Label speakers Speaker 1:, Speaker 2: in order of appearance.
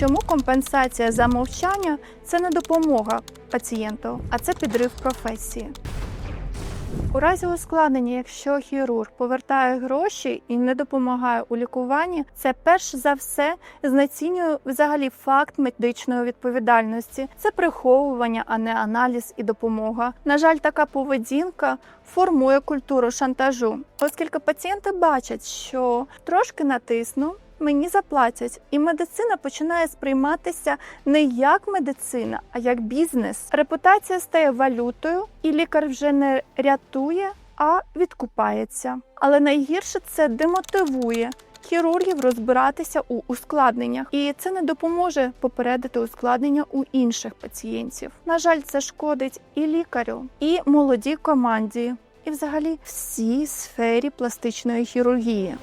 Speaker 1: Чому компенсація за мовчання це не допомога пацієнту, а це підрив професії. У разі ускладнення, якщо хірург повертає гроші і не допомагає у лікуванні, це перш за все знецінює взагалі факт медичної відповідальності. Це приховування, а не аналіз і допомога. На жаль, така поведінка формує культуру шантажу, оскільки пацієнти бачать, що трошки натисну. Мені заплатять, і медицина починає сприйматися не як медицина, а як бізнес. Репутація стає валютою, і лікар вже не рятує, а відкупається. Але найгірше це демотивує хірургів розбиратися у ускладненнях, і це не допоможе попередити ускладнення у інших пацієнтів. На жаль, це шкодить і лікарю, і молодій команді, і взагалі всій сфері пластичної хірургії.